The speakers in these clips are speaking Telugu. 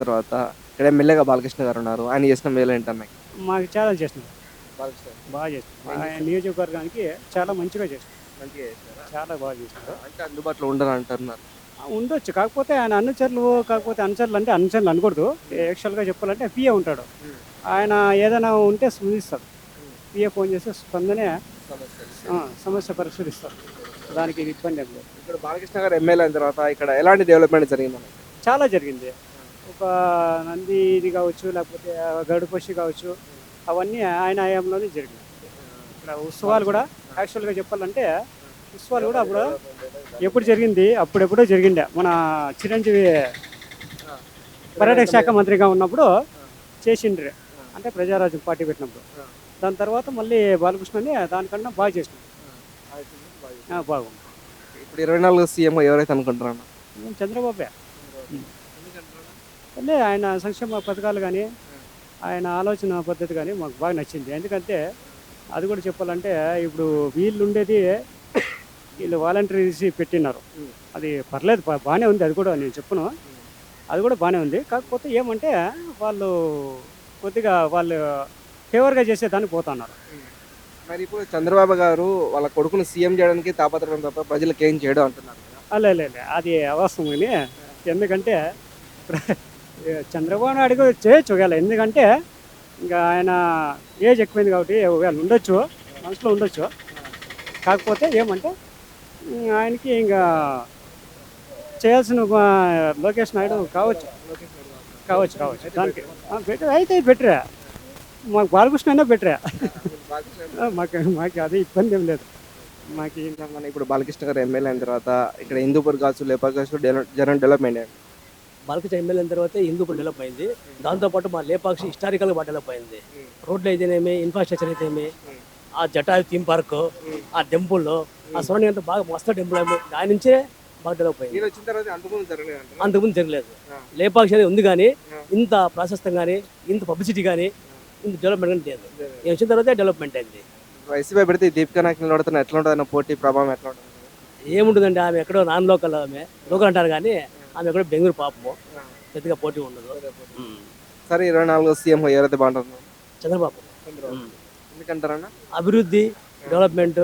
తర్వాత ఇక్కడ ఎమ్మెల్యేగా బాలకృష్ణ గారు ఉన్నారు. ఆయన చేసిన మేలు ఏంటన్నా? మాకు చాలా చేస్తున్నారు బాలకృష్ణ బాగా చేస్తున్నారు ఆయన నియోజకవర్గానికి చాలా మంచిగా చేస్తున్నారు మంచిగా? చాలా బాగా చేస్తున్నారు అంటే అందుబాటులో ఉండరు అంటున్నారు. ఉండొచ్చు. కాకపోతే ఆయన అనుచరులు కాకపోతే అనుచరులు అంటే అనుచరులు అనకూడదు. యాక్చువల్గా చెప్పాలంటే పిఏ ఉంటాడు. ఆయన ఏదైనా ఉంటే స్పందిస్తాడు పిఏ ఫోన్ చేస్తే స్పందనే సమస్య పరిశీలిస్తారు దానికి ఇబ్బంది ఏం లేదు. ఇక్కడ బాలకృష్ణ గారు ఎమ్మెల్యే అయిన తర్వాత ఇక్కడ ఎలాంటి డెవలప్మెంట్ జరిగింది చాలా జరిగింది. ఒక నంది ఇది కావచ్చు లేకపోతే గడుపొషి కావచ్చు అవన్నీ ఆయన హయాంలోనే జరిగింది ఇక్కడ ఉత్సవాలు కూడా యాక్చువల్గా చెప్పాలంటే ఉత్సవాలు కూడా అప్పుడు ఎప్పుడు జరిగింది అప్పుడెప్పుడో జరిగిండే. మన చిరంజీవి పర్యాటక శాఖ మంత్రిగా ఉన్నప్పుడు చేసిండ్రు. అంటే ప్రజారాజ్యం పార్టీ పెట్టినప్పుడు. దాని తర్వాత మళ్ళీ బాలకృష్ణని దానికన్నా బాగా చేసినాం. బాగుంది. ఇప్పుడు ఇరవై నాలుగు సీఎం ఎవరైతే అనుకుంటారన్న నేను చంద్రబాబే. అంటే ఆయన సంక్షేమ పథకాలు కానీ ఆయన ఆలోచన పద్ధతి కానీ మాకు బాగా నచ్చింది. ఎందుకంటే అది కూడా చెప్పాలంటే ఇప్పుడు వీళ్ళు ఉండేది వీళ్ళు వాలంటీర్స్ పెట్టినారు. అది పర్లేదు బాగానే ఉంది అది కూడా నేను చెప్పను. అది కూడా బాగానే ఉంది. కాకపోతే ఏమంటే వాళ్ళు కొద్దిగా వాళ్ళు ఫేవర్గా చేసేదాన్ని పోతున్నారు. మరి ఇప్పుడు చంద్రబాబు గారు వాళ్ళ కొడుకును సీఎం చేయడానికి తాపత్రయం తప్ప ప్రజలకు ఏం చేయడం అంటున్నారు. అలే అది అవసరం ఎందుకంటే చంద్రబాబు నాయుడు చేయొచ్చు ఒకవేళ. ఎందుకంటే ఇంకా ఆయన ఏజ్ ఎక్కువైంది కాబట్టి ఒకవేళ ఉండొచ్చు మనసులో ఉండొచ్చు. కాకపోతే ఏమంటే ఆయనకి ఇంకా చేయాల్సిన లోకేష్ నాయుడు కావచ్చు. కావచ్చు కావచ్చు. దానికి బెటర్. అయితే బెటరే. మాకు బాలకృష్ణ అయినా బెటరే. మాకు మాకు అది ఇబ్బంది ఏం లేదు. మాకు ఇంకా మన ఇప్పుడు బాలకృష్ణ గారు ఎమ్మెల్యే అయిన తర్వాత ఇక్కడ హిందూపూర్ కావచ్చు లేపా కావచ్చు డెవ- జనం డెవలప్మెంట్ అయ్యింది బాలకృష్ణ ఎమ్మెల్యే అయిన తర్వాత హిందూపూర్ డెవలప్ అయింది. దాంతోపాటు మా లేపాక్షి హిస్టారికల్గా బాగా డెవలప్ అయింది. రోడ్లు అయితేనేమి ఇన్ఫ్రాస్ట్రక్చర్ అయితేమి ఆ జటాయు థీమ్ పార్క్ ఆ టెంపుల్ ఆ సరౌండింగ్ అంతా బాగా మస్తు టెంపుల్ అయింది. దాని నుంచే బాగా డెవలప్ అయింది. అంతకుముందు జరగలేదు. లేపాక్షి అనేది ఉంది కానీ. ఇంత ప్రాశస్తం కానీ ఇంత పబ్లిసిటీ కానీ ఇంత డెవలప్మెంట్ కానీ లేదు. నేను వచ్చిన తర్వాతే డెవలప్మెంట్ అయింది. వైసీపీ పెడితే దీపికా నాయక్ నిలబడుతున్న ఎట్లా ఉంటుంది పోటీ ప్రభావం ఎట్లా ఉంటుంది ఏముంటుందండి ఆమె? ఎక్కడో నాన్ లోకల్ ఆమె. లోకల్ అంటారు కానీ ఆమె ఎక్కడో బెంగళూరు పాపము పెద్దగా పోటీ ఉండదు. సరే ఇరవై నాలుగు సీఎం ఎవరైతే బాగుంటుంది. చంద్రబాబు. ఎందుకంటారన్నా? అభివృద్ధి డెవలప్మెంట్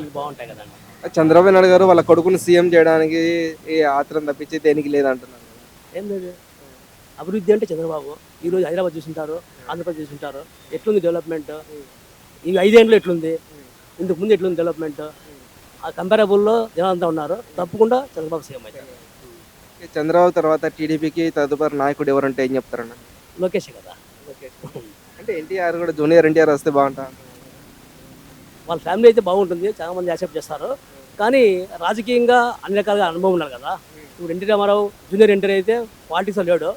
ఇవి బాగుంటాయి కదండి చంద్రబాబు నాయుడు గారు వాళ్ళ కొడుకును సీఎం చేయడానికి ఈ ఆత్రం తప్పించి దేనికి లేదంటున్నారు. ఏం లేదు. అభివృద్ధి అంటే చంద్రబాబు. ఈరోజు హైదరాబాద్ చూసుంటారు ఆంధ్రప్రదేశ్ చూసుంటారు. ఎట్లుంది డెవలప్మెంట్? ఈ ఐదేళ్ళు ఎట్లుంది? ఇంతకు ముందు ఎట్లుంది డెవలప్మెంట్? ఆ కంపారబుల్లో జనాలంతా ఉన్నారు. తప్పకుండా చంద్రబాబు సీఎం అవుతారు. చంద్రబాబు తర్వాత టీడీపీకి తదుపరి నాయకుడు ఎవరంటే ఏం చెప్తారన్న? లోకేష్ కదా. అంటే ఎన్టీఆర్ కూడా జూనియర్ ఎన్టీఆర్ వస్తే బాగుంటా వాళ్ళ ఫ్యామిలీ అయితే బాగుంటుంది చాలా మంది యాక్సెప్ట్ చేస్తారు. కానీ రాజకీయంగా అన్ని రకాలుగా అనుభవం ఉన్నారు కదా. ఇప్పుడు ఎన్టీ రామారావు జూనియర్ ఎన్టీఆర్ అయితే పాలిటిక్స్లో లేడు.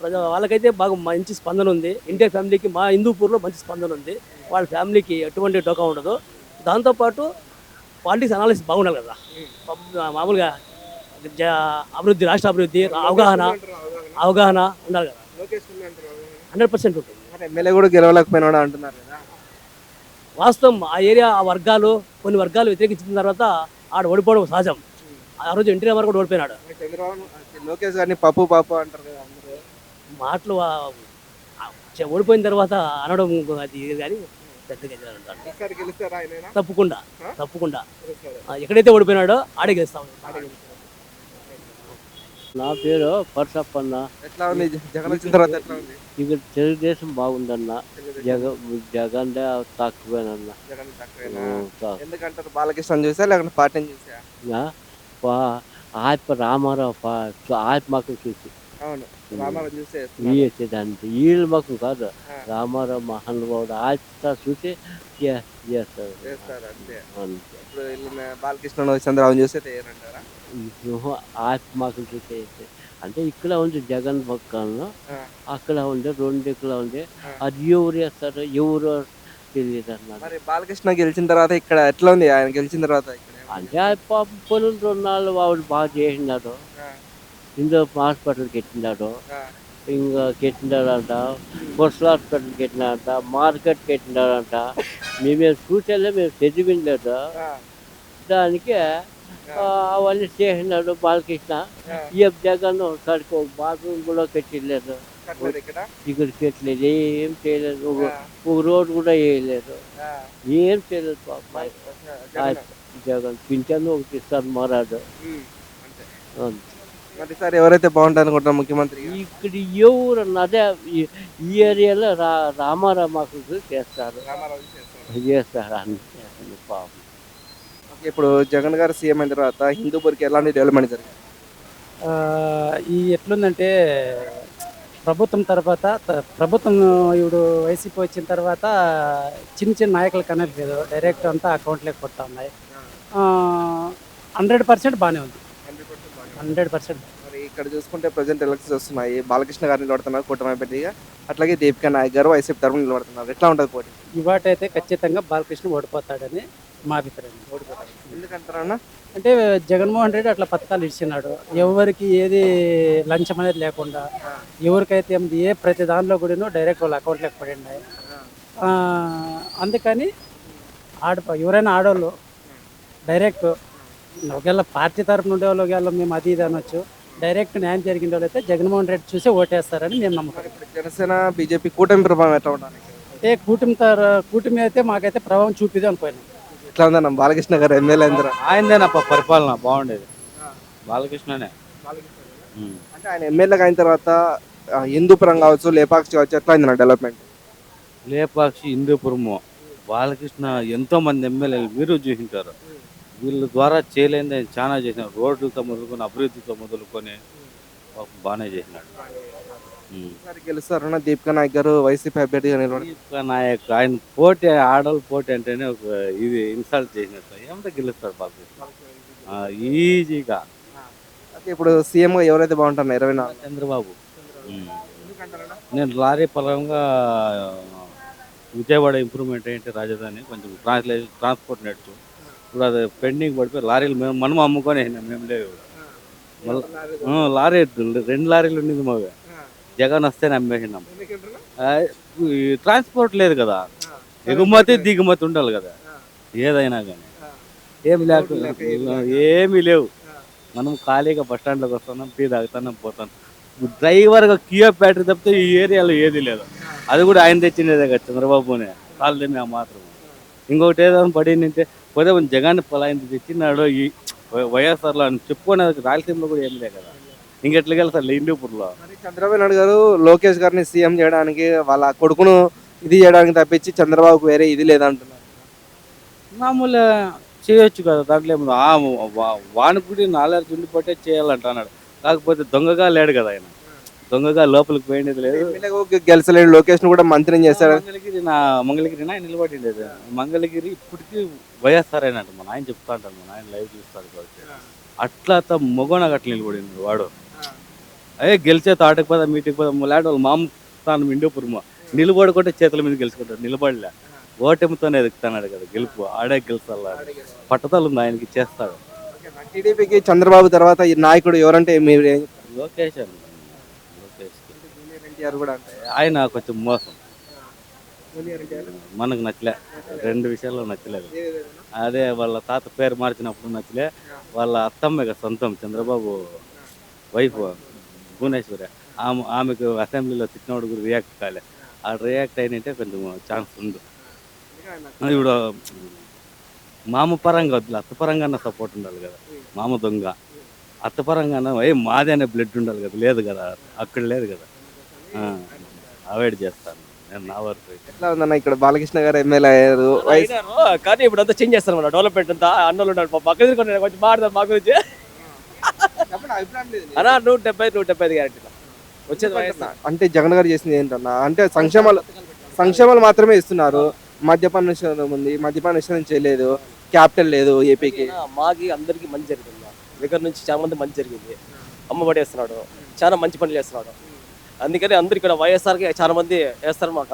ప్రజా వాళ్ళకైతే బాగా మంచి స్పందన ఉంది. ఎన్టీఆర్ ఫ్యామిలీకి మా హిందూపూర్లో మంచి స్పందన ఉంది. వాళ్ళ ఫ్యామిలీకి ఎటువంటి టోకా ఉండదు. దాంతోపాటు పాలిటిక్స్ అనాలిసిస్ బాగుండాలి కదా. మామూలుగా అభివృద్ధి రాష్ట్ర అభివృద్ధి అవగాహన అవగాహన ఉండాలి కదా. హండ్రెడ్ పర్సెంట్ ఉంటుంది. ఎమ్మెల్యే కూడా గెలవలేకపోయినాడు అంటున్నారు కదా. వాస్తవం ఆ ఏరియా ఆ వర్గాలు కొన్ని వర్గాలు వ్యతిరేకించిన తర్వాత ఆడ ఓడిపోవడం సహజం. ఆ రోజు ఎన్టీ రామారావు కూడా ఓడిపోయినాడు. చంద్రబాబు లోకేష్ గారిని పప్పు పాపు అంటారు కదా మాటలు ఓడిపోయిన తర్వాత అనడం అది కానీ తప్పకుండా తప్పకుండా. ఎక్కడైతే ఓడిపోయినాడో ఆడే గెలుస్తాం. నా పేరు పరసప్పన్న. ఎట్లా ఉంది? జగన్ వచ్చిన తర్వాత ఎట్లా ఉంది? ఇక్కడ తెలుగుదేశం బాగుందన్న. జగ జగన్ తక్కువేనన్న. జగన్ తక్కువేనా? ఓ, తా- ఎందుకంటారు? బాలకృష్ణ చూసా లేకుంటే పార్టీని చూసా? ఆత్మ రామారావు ఆత్మకు చూసి. అవును. రామారావు చూసే వేసేదానికి వీళ్ళు మాకు కాదు. రామారావు మహానుభావుడు ఆత్మ చూసి చేస్తారు చేస్తారు అంతే. ఇప్పుడు వీళ్ళు బాలకృష్ణ చంద్రబాబు చూసే తయారంటారా? ఇప్పుడు ఆత్మకు చూసి. అంటే ఇక్కడ ఉంది జగన్ పక్కన. అక్కడ ఉంది రెండు ఇక్కడ ఉంది. అది ఎవరు వేస్తారు ఎవరు తెలియదు అన్నారు మరి బాలకృష్ణ గెలిచిన తర్వాత ఇక్కడ ఎట్లా ఉంది? ఆయన గెలిచిన తర్వాత ఇక్కడ అంటే పనులు రెండు నాలుగు వాడు బాగా చేసినాడు. ఆ, ఇందులో హాస్పిటల్ కట్టినాడు ఇంకా కట్టినాడంట బొర్సల్ హాస్పిటల్ కట్టినాడంట మార్కెట్ కట్టినాడంట మేమేం చూసేలే మేము చదివిండలేదు ఆ. దానికి అవన్నీ చేసినాడు బాలకృష్ణ. ఈ జగన్ సరికి ఒక బాత్రూమ్ కూడా కట్టిలేదు ఇక్కడ? కట్టలేదు ఏం చేయలేదు. ఒక ఆ, ఒక రోడ్ కూడా వేయలేదు. ఏం చేయలేదు పాప. జగన్. పింఛన్ ఒకటి ఇస్తారు మరాడు. ఉమ్, అంతే. ఈసారి ఎవరైతే బాగుంటుంది అనుకుంటున్నారు ముఖ్యమంత్రి ఇక్కడ ఎవరు అదే ఈ- ఏరియాలో రా రామారామాకు చేస్తారు రామారావు చేస్తారు. చేస్తారు అన్ని చేస్తారు పాపం. ఓకే, ఇప్పుడు జగన్ గారు సీఎం అయిన తర్వాత హిందూపూర్కి ఎలాంటి డెవలప్మెంట్ జరిగింది? ఆ, ఈ ఎట్లుందంటే ప్రభుత్వం తర్వాత ప్రభుత్వం ఇప్పుడు వైసీపీ వచ్చిన తర్వాత చిన్న చిన్న నాయకులకు అనేది లేదు డైరెక్ట్ అంతా అకౌంట్లోకి కొడతా ఉన్నాయి. హండ్రెడ్ పర్సెంట్ బాగానే ఉంది. Hundred percent. మరి ఇక్కడ చూసుకుంటే ప్రజెంట్ ఎలక్షన్స్ వస్తున్నాయి. బాలకృష్ణ గారు నిలబడుతున్నారు కూటమి పెట్టిగా అట్లాగే దీపికా నాయక్ గారు వైసీపీ తరఫున నిలబడుతున్నారు. ఎట్లా ఉంటుంది పోటీ? ఇవాటైతే ఖచ్చితంగా బాలకృష్ణ ఓడిపోతాడని మా అభిప్రాయం. ఎందుకంటారన్నా అంటే జగన్మోహన్ రెడ్డి అట్లా పథకాలు ఇచ్చినాడు. ఎవరికి ఏది లంచం అనేది లేకుండా ఎవరికైతే ఏ ప్రతి దానిలో కూడా డైరెక్ట్ వాళ్ళ అకౌంట్లోకి ఉన్నాయి అందుకని ఆడ ఎవరైనా ఆడవాళ్ళు డైరెక్ట్ ఒకవేళ పార్టీ తరఫున ఉండే వాళ్ళు ఒకవేళ మేము అది ఇది అనొచ్చు. డైరెక్ట్ న్యాయం జరిగిన వాళ్ళు అయితే జగన్మోహన్ రెడ్డి చూసి ఓటేస్తారని మేము నమ్ముతాం ఇప్పుడు జనసేన బీజేపీ కూటమి ప్రభావం ఎట్లా ఉండాలి? అంటే కూటమి తర కూటమి అయితే మాకైతే ప్రభావం చూపిది అనుకోను ఎట్లా ఉందన్న బాలకృష్ణ గారు ఎమ్మెల్యే అందరూ ఆయనదేనప్ప పరిపాలన? బాగుండేది. బాలకృష్ణనే. అంటే ఆయన ఎమ్మెల్యేగా అయిన తర్వాత హిందూపురం కావచ్చు లేపాక్షి కావచ్చు ఎట్లా అయింది డెవలప్మెంట్? లేపాక్షి హిందూపురము బాలకృష్ణ ఎంతో మంది ఎమ్మెల్యేలు వీరు చూసింటారు. వీళ్ళ ద్వారా చేయలేని ఆయన చాలా చేసినాడు రోడ్లతో మొదలుకొని అభివృద్ధితో మొదలుకొని బాగానే చేసినాడు. ఈసారి గెలుస్తారన్న దీపికా నాయక్ గారు వైసీపీ అభ్యర్థిగా నిలబడి దీపికా నాయక్ ఆయన పోటీ ఆడవాళ్ళు పోటీ అంటేనే ఒక ఇది ఇన్సల్ట్ చేసినట్టు. ఏమంటే గెలుస్తాడు ఆ, ఈజీగా. ఇప్పుడు సీఎం ఎవరైతే బాగుంటున్నారు ఇరవై నాలుగు. చంద్రబాబు. నేను లారీ పరంగా విజయవాడ ఇంప్రూవ్మెంట్ ఏంటి రాజధాని? కొంచెం ట్రాన్స్లే ట్రాన్స్పోర్ట్ నెట్స్ ఇప్పుడు అది పెండింగ్ పడిపోయి లారీలు మేము మనం అమ్ముకొని అయినాం మేము లేవు మళ్ళా ఆ, లారీ రెండు లారీలు ఉండింది మావి. జగన్ వస్తేనే అమ్మేసినాం. ఆ, ట్రాన్స్పోర్ట్ లేదు కదా. ఎగుమతి దిగుమతి ఉండాలి కదా. ఏదైనా కానీ. ఏమి లేకుండా ఏమీ లేవు. మనం ఖాళీగా బస్ స్టాండ్లోకి వస్తున్నాం టీ తాగుతున్నాం పోతాం డ్రైవర్గా కియో బ్యాటరీ తప్పితే ఈ ఏరియాలో ఏది లేదు. అది కూడా ఆయన తెచ్చినదే కదా చంద్రబాబునే. కాళ్ళు మేము మాత్రం. ఇంకొకటి ఏదైనా పడి నింటే పోతే కొంచెం జగన్ ఆయన తెచ్చినాడు ఈ వైఎస్ఆర్లో అని చెప్పుకునేది రాయలసీమలో కూడా ఏం లేదు కదా. ఇంకెట్లా వెళ్తారు మరి చంద్రబాబు నాయుడు గారు లోకేష్ గారిని సీఎం చేయడానికి వాళ్ళ కొడుకును ఇది చేయడానికి తప్పించి చంద్రబాబుకు వేరే ఇది లేదంటున్నారు. మామూలు చేయొచ్చు కదా దాంట్లో వా- వానికి కూడా నాలుగు ఉండిపోతే చేయాలంట అన్నాడు. కాకపోతే దొంగగా లేడు కదా ఆయన. దొంగగా లోపలికి పోయినది లేదు. గెలిచలేడు లోకేష్ కూడా మంత్రిని చేశాడు. మంగళగిరి నా మంగళగిరి నా నిలబడిండేది. మంగళగిరి ఇప్పటికీ వైఎస్ఆర్ అయినట్టు మన ఆయన చెప్తా అంటారు మన ఆయన లైవ్ చూస్తారు కాబట్టి. అట్లా అత్త మొగోనగా అట్లా నిలబడింది వాడు. అయ్యే గెలిచే తాటకి పద మీటికి పద లాంటి వాళ్ళు మామ తాను నిలబడుకుంటే చేతుల మీద గెలుచుకుంటాడు నిలబడలే. ఓటమితోనే ఎదుగుతున్నాడు కదా గెలుపు ఆడే గెలుచాల పట్టుదల ఉంది ఆయనకి చేస్తాడు టీడీపీకి చంద్రబాబు తర్వాత ఈ నాయకుడు ఎవరంటే మీరు? లోకేష్ అని లోకేష్ ఆయన కొంచెం మోసం. మనకు నచ్చలే. రెండు విషయాల్లో నచ్చలేదు. అదే వాళ్ళ తాత పేరు మార్చినప్పుడు నచ్చలే. వాళ్ళ అత్తమ్మ సొంతం చంద్రబాబు వైఫ్ భువనేశ్వరి. ఆమె ఆమెకు అసెంబ్లీలో తిట్టినోడు కూడా రియాక్ట్ కాలే. ఆ రియాక్ట్ అయినంటే కొంచెం ఛాన్స్ ఉంది. ఇప్పుడు మామ పరంగా వద్దులే అత్త పరంగా సపోర్ట్ ఉండాలి కదా. మామ దొంగ. అత్త పరంగా ఏ మాది అనే బ్లడ్ ఉండాలి కదా. లేదు కదా. అక్కడ లేదు కదా. అవాయిడ్ చేస్తాను. నేను నా వరకు అయితే. ఎట్లా ఉందన్న ఇక్కడ బాలకృష్ణ గారు ఎమ్మెల్యే అయ్యారు? అయినారు. కానీ ఇప్పుడు అంతా చేంజ్ చేస్తారు మన డెవలప్మెంట్ అంతా అన్నోళ్ళు ఉన్నారు పాపం. పక్క తిరుగుతున్నారు కొంచెం మాట్లాడదాం మా గురించి. చెప్పండి, అభిప్రాయం లేదు. అన్నా నూట డెబ్బై నూట డెబ్బై ఐదు గ్యారెంటీ వచ్చేది అంటే జగన్ గారు చేసింది ఏంటన్నా? అంటే సంక్షేమాలు సంక్షేమాలు మాత్రమే ఇస్తున్నారు. మద్యపాన నిషేధం ఉంది. మద్యపాన నిషేధం చేయలేదు. క్యాపిటల్ లేదు ఏపీకి. మాకి అందరికి మంచి జరిగింది. దగ్గర నుంచి చాలా మంది మంచి జరిగింది. అమ్మ పడేస్తున్నాడు. చాలా మంచి పనులు చేస్తున్నాడు. అందుకని అందరు ఇక్కడ వైఎస్ఆర్కి చాలా మంది వేస్తారన్నమాట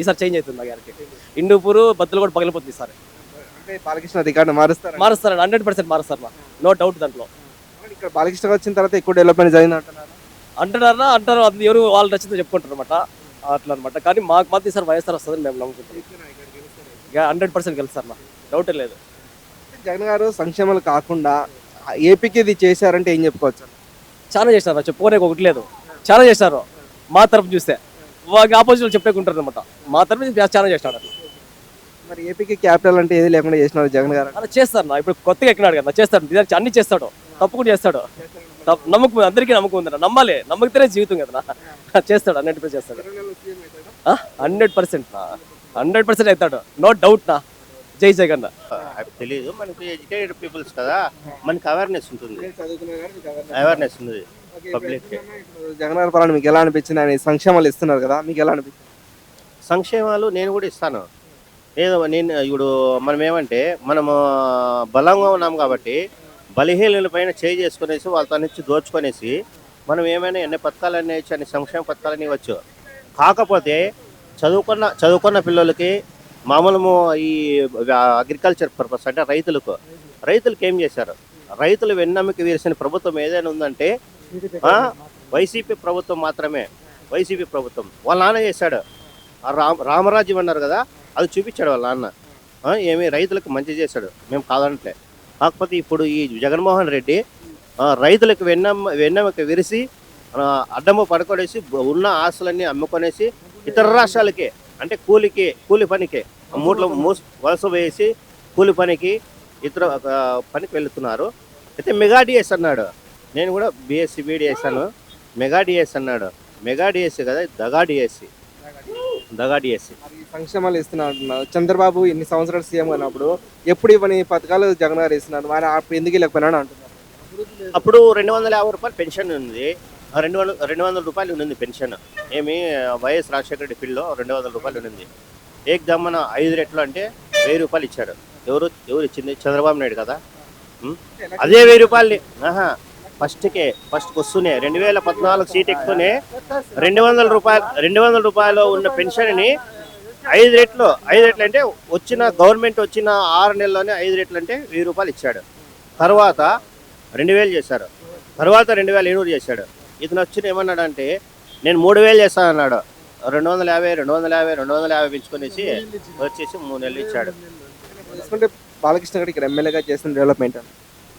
ఈసారి చేంజ్ అవుతుంది మా గారికి ఇండూపూరు బద్దలు కూడా పగిలిపోతుంది ఈసారి. అంటే బాలకృష్ణ రికార్డు మారుస్తారు? మారుస్తారు హండ్రెడ్ పర్సెంట్ మారుస్తారు మా నో డౌట్ దాంట్లో. ఇక్కడ బాలకృష్ణ వచ్చిన తర్వాత ఎక్కువ డెవలప్మెంట్ జరిగింది అంటున్నారు? అంటున్నారా? అంటారు అది ఎవరు వాళ్ళు నచ్చిందో చెప్పుకుంటారు అనమాట అట్లా అనమాట కానీ మాకు మాత్రం ఈసారి వైఎస్ఆర్ వస్తుందని మేము నమ్ముకుంటాం హండ్రెడ్ పర్సెంట్ గెలుస్తారు మా డౌటే లేదు. జగన్ గారు సంక్షేమాలు కాకుండా ఏపీకి ఇది చేశారంటే ఏం చెప్పుకోవచ్చు? చాలా చేసినారు. చెప్పుకోనే ఒకటి లేదు. చాలా చేశారు. మా తరపు చూస్తే. వాళ్ళకి ఆపోజిట్ చెప్పేకుంటారు అనమాట మా తరపు నుంచి చాలా చేసినారు మరి ఏపీకి క్యాపిటల్ అంటే ఏది లేకుండా చేసినారు జగన్ గారు? అలా చేస్తారు నా. ఇప్పుడు కొత్తగా ఎక్కినాడు కదా చేస్తాడు నిజానికి అన్ని చేస్తాడు. తప్పకుండా చేస్తాడు. తప్ప- నమ్మకం అందరికీ నమ్మకం ఉంది. నమ్మాలి. నమ్మకతేనే జీవితం కదా. నా. చేస్తాడు. హండ్రెడ్ పర్సెంట్ చేస్తాడు. హండ్రెడ్ పర్సెంట్ నా. హండ్రెడ్ పర్సెంట్ అవుతాడు. నో డౌట్ నా. జై జగన్. అవి తెలియదు మనకి ఎడ్యుకేటెడ్ పీపుల్స్ కదా. మనకి అవేర్నెస్ ఉంటుంది. అవేర్నెస్ ఉంది. పబ్లిక్ జగన్ పాలన మీకు ఎలా అనిపించింది? ఆయన సంక్షేమాలు ఇస్తున్నారు కదా మీకు ఎలా అనిపించింది? సంక్షేమాలు నేను కూడా ఇస్తాను. ఏదో నేను ఇప్పుడు మనం ఏమంటే మనము బలంగా ఉన్నాం కాబట్టి బలహీనుల పైన చేయి చేసుకునేసి వాళ్ళతో నుంచి దోచుకొనేసి మనం ఏమైనా ఎన్ని పథకాలన్నీ ఇచ్చి అన్ని సంక్షేమ పథకాలన్నీ ఇవ్వచ్చు. కాకపోతే చదువుకున్న చదువుకున్న పిల్లలకి మామూలు ఈ అగ్రికల్చర్ పర్పస్ అంటే రైతులకు రైతులకు ఏం చేశారు? రైతులు వెన్నమ్మకి వీరిసిన ప్రభుత్వం ఏదైనా ఉందంటే వైసీపీ ప్రభుత్వం మాత్రమే. వైసీపీ ప్రభుత్వం. వాళ్ళ నాన్న చేశాడు. రామ రామరాజ్యం అన్నారు కదా అది చూపించాడు వాళ్ళ నాన్న. ఏమి రైతులకు మంచి చేశాడు. మేము కాదనట్లే కాకపోతే ఇప్పుడు ఈ జగన్మోహన్ రెడ్డి రైతులకు వెన్నమ్మ వెన్నమ్మకి విరిసి ఆ, అడ్డము పడుకొనేసి ఉన్న ఆస్తులన్నీ అమ్ముకొనేసి ఇతర రాష్ట్రాలకి అంటే కూలికి కూలి పనికి మూట్లో మూసి వలస వేసి కూలి పనికి ఇతర పనికి వెళుతున్నారు. అయితే మెగా డిఎస్ అన్నాడు. నేను కూడా బీఎస్సీ బీడీ చేశాను మెగా డిఎస్ అన్నాడు. మెగా డిఎస్సీ కదా దగా డిఎస్సి దగా డిఎస్సి సంక్షేమాలు ఇస్తున్నారు అంటున్నారు చంద్రబాబు ఇన్ని సంవత్సరాలు సీఎం అయినప్పుడు ఎప్పుడు ఇవ్వని పథకాలు జగన్ గారు ఇస్తున్నారు మరి అప్పుడు ఎందుకు లేకపోయినా అంటున్నారు? అప్పుడు రెండు వందల యాభై రూపాయలు పెన్షన్ ఉంది. రెండు వందల రెండు వందల రూపాయలు ఉంది పెన్షన్. ఏమి వైఎస్ రాజశేఖర రెడ్డి ఫీల్డ్లో రెండు వందల రూపాయలు ఉంది ఏక్ దమ్మన ఐదు రెట్లు అంటే వెయ్యి రూపాయలు ఇచ్చాడు ఎవరు ఎవరు ఇచ్చింది? చంద్రబాబు నాయుడు కదా? అదే వెయ్యి రూపాయలు. ఆహా. ఫస్ట్కే ఫస్ట్కి వస్తూనే రెండు వేల పద్నాలుగు సీట్ ఎక్కుతూనే రెండు వందల రూపాయలు రెండు వందల రూపాయలు ఉన్న పెన్షన్ని ఐదు రెట్లు ఐదు రెట్లు అంటే వచ్చిన గవర్నమెంట్ వచ్చిన ఆరు నెలల్లోనే ఐదు రెట్లు అంటే వెయ్యి రూపాయలు ఇచ్చాడు. తర్వాత రెండు వేలు చేశారు. తర్వాత రెండు వేల ఎనిమిది చేశాడు. ఇతను వచ్చిన ఏమన్నాడు అంటే నేను మూడు వేలు చేస్తాను అన్నాడు. రెండు వందల యాభై రెండు వందల యాభై రెండు వందల యాభై పెంచుకునేసి వచ్చేసి మూడు నెలలు ఇచ్చాడు. చూసుకుంటే బాలకృష్ణ గారు ఇక్కడ ఎమ్మెల్యేగా చేసిన డెవలప్మెంట్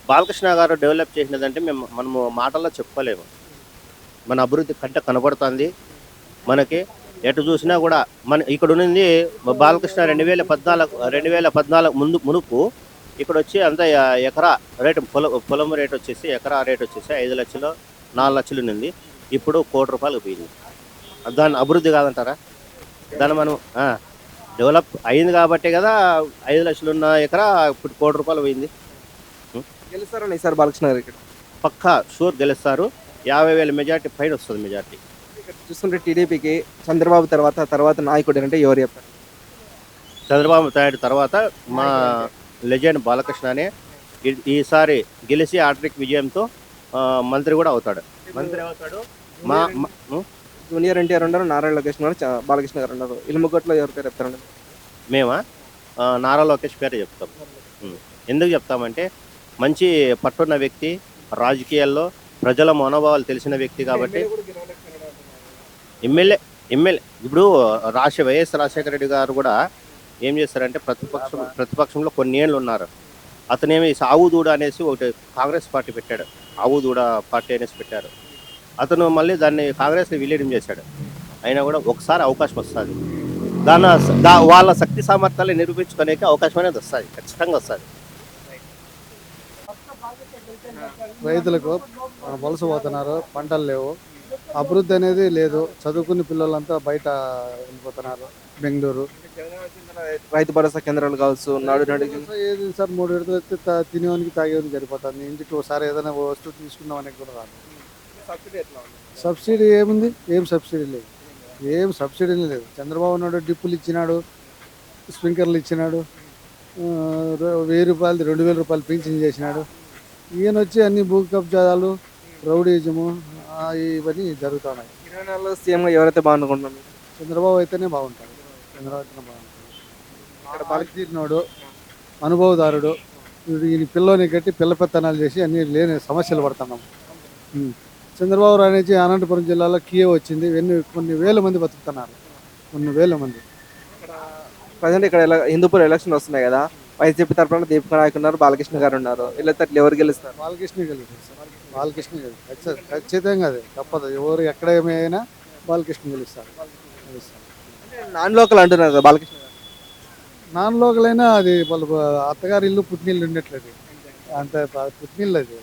బాలకృష్ణ గారు డెవలప్ చేసినదంటే మేము మనము మాటల్లో చెప్పలేము మన అభివృద్ధి కంట కనబడుతుంది. మనకి ఎటు చూసినా కూడా మన ఇక్కడ ఉన్నది బాలకృష్ణ రెండు వేల పద్నాలుగు రెండు వేల పద్నాలుగు ముందు మునుపు ఇక్కడ వచ్చి అంత ఎకరా రేటు పొలం పొలం రేట్ వచ్చేసి ఎకరా రేట్ వచ్చేసి ఐదు లక్షలు నాలుగు లక్షలు ఉంది ఇప్పుడు కోటి రూపాయలు పోయింది. దాని అభివృద్ధి కాదంటారా? దాన్ని మనం డెవలప్ అయింది కాబట్టి కదా ఐదు లక్షలు ఉన్న ఎకరా ఇప్పుడు కోటి రూపాయలు పోయింది. గెలుస్తారని ఈసారి బాలకృష్ణ గారు ఇక్కడ? పక్కా షూర్ గెలుస్తారు. యాభై వేల మెజార్టీ పైన వస్తుంది మెజార్టీ. ఇక్కడ చూసుకుంటే టీడీపీకి చంద్రబాబు తర్వాత తర్వాత నాయకుడు అంటే ఎవరు చెప్తారు చంద్రబాబు నాయుడు తర్వాత మా లెజెండ్ బాలకృష్ణనే ఈ- ఈసారి గెలిచి ఆట్రిక్ విజయంతో మంత్రి కూడా అవుతాడు. మంత్రి అవుతాడు. మా? జూనియర్ ఎన్టీఆర్ ఉన్నారు నారాయణ లోకేష్ చ- బాలకృష్ణ గారు ఉన్నారు. ఇల్ముగట్లో ఎవరి పేరు చెప్తారండి? మేమా? నారా లోకేష్ పేరు చెప్తాం. ఎందుకు చెప్తామంటే మంచి పట్టున్న వ్యక్తి రాజకీయాల్లో ప్రజల మనోభావాలు తెలిసిన వ్యక్తి కాబట్టి ఎమ్మెల్యే ఎమ్మెల్యే ఇప్పుడు రాజ వైఎస్ రాజశేఖర రెడ్డి గారు కూడా ఏం చేస్తారంటే ప్రతిపక్షం ప్రతిపక్షంలో కొన్ని ఏళ్ళు ఉన్నారు. అతనేమి ఆవు దూడ అనేసి ఒకటి కాంగ్రెస్ పార్టీ పెట్టాడు. ఆవు దూడ పార్టీ అనేసి పెట్టారు. అతను మళ్ళీ దాన్ని కాంగ్రెస్ని విలీనం చేశాడు. అయినా కూడా ఒకసారి అవకాశం వస్తుంది. దాని దా వాళ్ళ శక్తి సామర్థ్యాలు నిరూపించుకునేకి అవకాశం అనేది వస్తుంది. ఖచ్చితంగా వస్తుంది. రైతులకు వలస పోతున్నారు పంటలు లేవు. అభివృద్ధి అనేది లేదు. చదువుకున్న పిల్లలంతా బయట వెళ్ళిపోతున్నారు బెంగళూరు. రైతు భరోసా కేంద్రాలు కావచ్చు నాడు ఏది సార్? మూడు విడతలు వస్తే తినేవానికి తాగేవానికి సరిపోతుంది. ఇంటికి ఒకసారి ఏదైనా వస్తువు తీసుకుందామని కూడా రాదు. సబ్సిడీ ఏముంది? ఏం సబ్సిడీ లేదు. ఏం సబ్సిడీ లేదు. చంద్రబాబు నాయుడు డిప్పులు ఇచ్చినాడు స్ప్రింక్లర్లు ఇచ్చినాడు వెయ్యి రూపాయలు రెండు వేల రూపాయలు పింఛన్ చేసినాడు. ఈయన వచ్చి అన్ని భూ కబ్జాలు రౌడీజము ఇవన్నీ జరుగుతున్నాయి. ఇరవై నెలలో సీఎంగా ఎవరైతే బాగుంటున్నాం చంద్రబాబు అయితేనే బాగుంటాడు. చంద్రబాబు అయితేనే బాగుంటాడు. ఇక్కడ అనుభవదారుడు ఈయన పిల్లని కట్టి పిల్ల పెత్తనాలు చేసి అన్ని లేని సమస్యలు పడుతున్నాం. చంద్రబాబు రావు నుంచి అనంతపురం జిల్లాలో కియో వచ్చింది. ఎన్ని కొన్ని వేల మంది బతుకుతున్నారు. కొన్ని వేల మంది. ప్రజెంట్ ఇక్కడ ఎల- హిందూపూర్ ఎలక్షన్ వస్తున్నాయి కదా. వైసీపీ తరఫున దీపక్ నాయక్ ఉన్నారు బాలకృష్ణ గారు ఉన్నారు. వీళ్ళతో ఎవరు గెలుస్తారు? బాలకృష్ణ గెలుస్తారు బాలకృష్ణ గెలుస్తారు. ఖచ్చిత- ఖచ్చితంగా అది. తప్పదు. ఎవరు ఎక్కడ ఏమైనా బాలకృష్ణ గెలుస్తారు. నాన్ లోకల్ అంటున్నారు కదా బాలకృష్ణ గారు. నాన్ లోకల్ అయినా అది వాళ్ళ అత్తగారి ఇల్లు పుట్టినిల్లు ఉండట్లేదు. అంత పుట్టినిల్లు అది.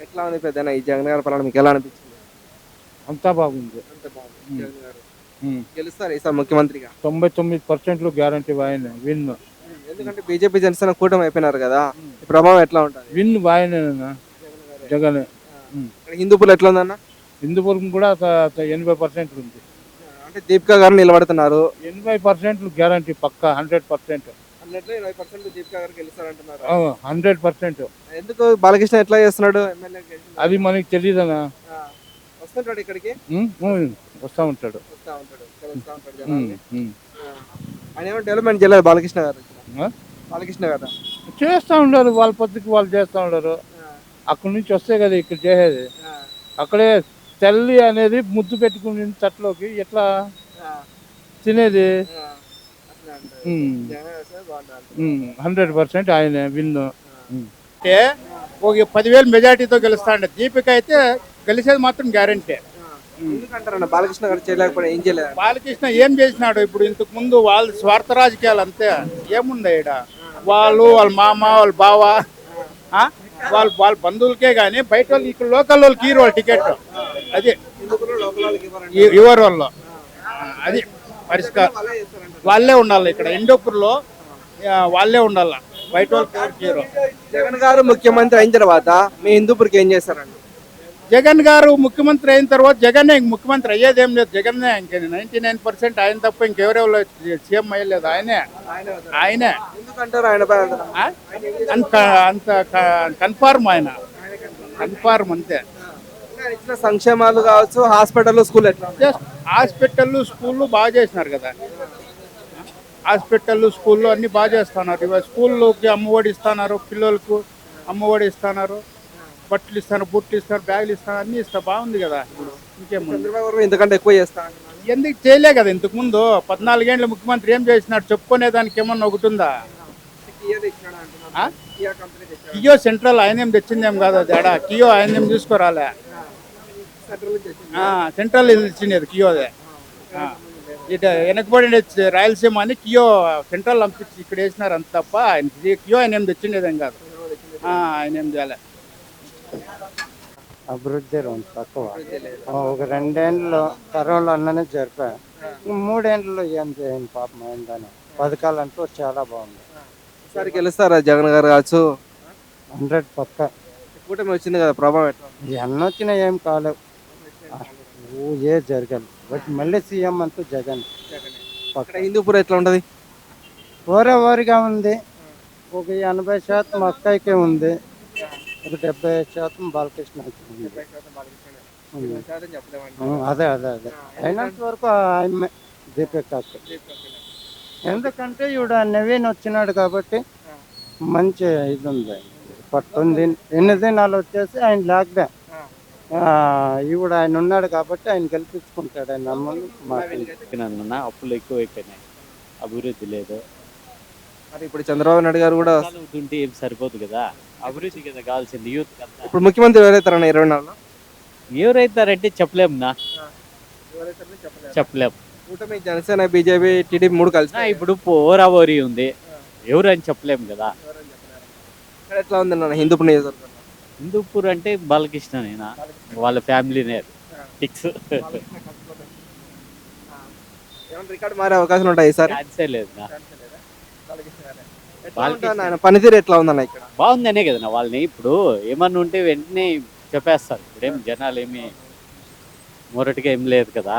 ఎట్లా ఉంది పెద్ద ఈ జగన్ గారి పాలన మీకు ఎలా అనిపించింది? అంతా బాగుంది. గెలుస్తారు ఈసారి ముఖ్యమంత్రిగా? తొంభై తొమ్మిది పర్సెంట్లు గ్యారంటీ ఆయన విన్ ఎందుకంటే బీజేపీ జనసేన కూటమి అయిపోయినారు కదా ఈ ప్రభావం ఎట్లా ఉంటుంది? విన్ ఆయనేనా జగన్. ఇక్కడ హిందూపులు ఎట్లా ఉందన్న హిందూపురం కూడా ఎనభై పర్సెంట్ ఉంది. అంటే దీపికా గారు నిలబడుతున్నారు. ఎనభై పర్సెంట్లు గ్యారంటీ పక్కా హండ్రెడ్ పర్సెంట్. అన్నట్లు ఇరవై పర్సెంట్ దీపికా గారు గెలుస్తారంటున్నారు. Hundred percent. ఎందుకు బాలకృష్ణ ఎట్లా చేస్తున్నాడు? ఎమ్మెల్యే అది మనకి తెలియదనా వస్తుంటాడు ఇక్కడికి? వస్తూ ఉంటాడు. వస్తా ఉంటాడు కలుస్తా ఉంటాడు ఉమ్, జనాల్ని. ఉమ్. ఆ. ఆయన ఏమో డెవలప్మెంట్ చేయలేదు బాలకృష్ణ గారు? బాలకృష్ణ చేస్తూ ఉండరు వాళ్ళ పద్ధతికి వాళ్ళు చేస్తూ ఉండరు. అక్కడి నుంచి వస్తే కదా ఇక్కడ చేసేది. అక్కడే తల్లి అనేది ముద్దు పెట్టుకుని తట్లోకి ఎట్లా తినేది? హండ్రెడ్ పర్సెంట్ ఆయన విన్ అంటే ఒక పదివేలు మెజార్టీతో గెలుస్తాడు దీపిక అయితే గెలిచేది మాత్రం గ్యారంటీ. ఎందుకంటారన్న బాలకృష్ణ గారు చేయలేకపోయినా ఏం చేయలేదు బాలకృష్ణ ఏం చేసినాడు? ఇప్పుడు ఇంతకు ముందు వాళ్ళ స్వార్థ రాజకీయాలు అంతే. ఏముంది ఈడ? వాళ్ళు వాళ్ళ మామ వాళ్ళ బావ? వాళ్ళ వాళ్ళ బంధువులకే కానీ బయట వాళ్ళు ఇక్కడ లోకల్ వాళ్ళకి ఇరు వాళ్ళ టికెట్. అది ఇవ్వరు వాళ్ళు అది పరిష్కారం వాళ్ళే ఉండాలి ఇక్కడ. ఇండోపూర్లో వాళ్ళే ఉండాలి. బయట వాళ్ళకి జగన్ గారు ముఖ్యమంత్రి అయిన తర్వాత మీ హిందూపూర్కి ఏం చేస్తారండి జగన్ గారు ముఖ్యమంత్రి అయిన తర్వాత జగన్ ఇంక ముఖ్యమంత్రి అయ్యేది ఏం లేదు. జగన్ ఇంక నైన్టీ నైన్ పర్సెంట్ ఆయన తప్ప ఇంకెవరెవరు సీఎం అయ్యలేదు ఆయనే. ఆయనే. అంత? అంత కన్ఫార్మ్ ఆయన. కన్ఫార్మ్ అంతే. సంక్షేమాలు కావచ్చు హాస్పిటల్ స్కూల్? జస్ట్ హాస్పిటల్ స్కూళ్ళు బాగా చేసినారు కదా. హాస్పిటల్ స్కూళ్ళు అన్ని బాగా చేస్తున్నారు. ఇవాళ స్కూల్లోకి అమ్మఒడి ఇస్తున్నారు పిల్లలకు అమ్మఒడి ఇస్తున్నారు. బట్టలు ఇస్తారు బుట్లు ఇస్తారు బ్యాగులు ఇస్తారు అన్ని ఇస్తారు బాగుంది కదా. ఇంకేముంది? చంద్రబాబు గారు ఇంతకంటే ఎక్కువ చేస్తా అంటున్నారు. ఎందుకు చేయలే కదా ఇంతకు ముందు పద్నాలుగేండ్ల ముఖ్యమంత్రి ఏం చేసినాడు? చెప్పుకునే దానికి ఏమన్నా ఒకటి ఉందా? కియా తెచ్చినాడు అంటున్నారు. ఆ? కియా కంపెనీ తెచ్చాడు. కియో సెంట్రల్ ఆయన ఏం తెచ్చిందేం కాదు అది ఆడ. కియో ఆయన ఏం తీసుకురాలే. సెంట్రల్ నుంచి తెచ్చింది. ఆ, సెంట్రల్ ఇది ఇచ్చినది కియోదే. ఆ. ఇటు వెనకబడిన రాయలసీమ అని కియో సెంట్రల్ పంపించి ఇక్కడ వేసినారు అంత తప్ప. ఆయన కియో ఆయన ఏం తెచ్చిండేదేం కాదు. ఆ, ఆయన ఏం చేయాలి. అభివృద్ధి ఉంది తక్కువ. ఒక రెండేళ్ళు కరోనాలోనే జరిపా. మూడేళ్ళలో ఏం చేయను పాపం అయిందని పథకాలంటూ చాలా బాగుంది. ఈసారి గెలుస్తారా జగన్ గారు కావచ్చు? హండ్రెడ్ పక్క. కూటమి వచ్చింది కదా ప్రభావం? ఎన్ని వచ్చినా ఏం కాలేవు. ఏ జరగదు. బట్ మళ్ళీ సీఎం అంటూ జగన్. అక్కడ హిందూపూర్ ఎట్లా ఉంటది? ఓరే ఓరిగా ఉంది. ఒక ఎనభై శాతం అక్కయ్యకే ఉంది. ఒక డెబ్బై శాతం. ఉం, అదే అదే అదే. అయినంత వరకు ఆమె దీపిక ఎందుకంటే ఈవిడ నవీన్ వచ్చినాడు కాబట్టి మంచి ఇది ఉంది పట్టుంది. ఎన్ని దినాలు వచ్చేసి ఆయన లాక్డౌన్ ఈవిడ ఆయన ఉన్నాడు కాబట్టి ఆయన గెలిపించుకుంటాడు. ఆయన నమ్మని మాట అన్న అప్పులు ఎక్కువ అయిపోయినాయి అభివృద్ధి లేదు. మరి ఇప్పుడు చంద్రబాబు నాయుడు గారు కూడా ఉంటే ఏం సరిపోదు కదా? అభివృద్ధి కదా కావాల్సింది యూత్ ఇప్పుడు ముఖ్యమంత్రి ఎవరైతారన్న ఇరవై నాలుగులో? ఎవరైతారంటే చెప్పలేమునా చెప్పలేం. కూటమి జనసేన బీజేపీ టీడీపీ మూడు కలిసి నా ఇప్పుడు పోరావోరి ఉంది. ఎవరు అని చెప్పలేము కదా. ఇక్కడ ఎట్లా ఉంది నాన్న హిందూపూర్ నియోజకవర్గం? హిందూపూర్ అంటే బాలకృష్ణనేనా వాళ్ళ ఫ్యామిలీనే ఫిక్స్ ఏమన్నా రికార్డు మారే అవకాశాలు ఉంటాయి ఛాన్సే లేదు నా. ఆయన పనితీరు ఎట్లా ఉందన్న ఇక్కడ? బాగుందనే కదా వాళ్ళని. ఇప్పుడు ఏమన్నా ఉంటే వెంటనే చెప్పేస్తారు. ఇప్పుడేం జనాలు ఏమి మొరటిగా ఏం లేదు కదా.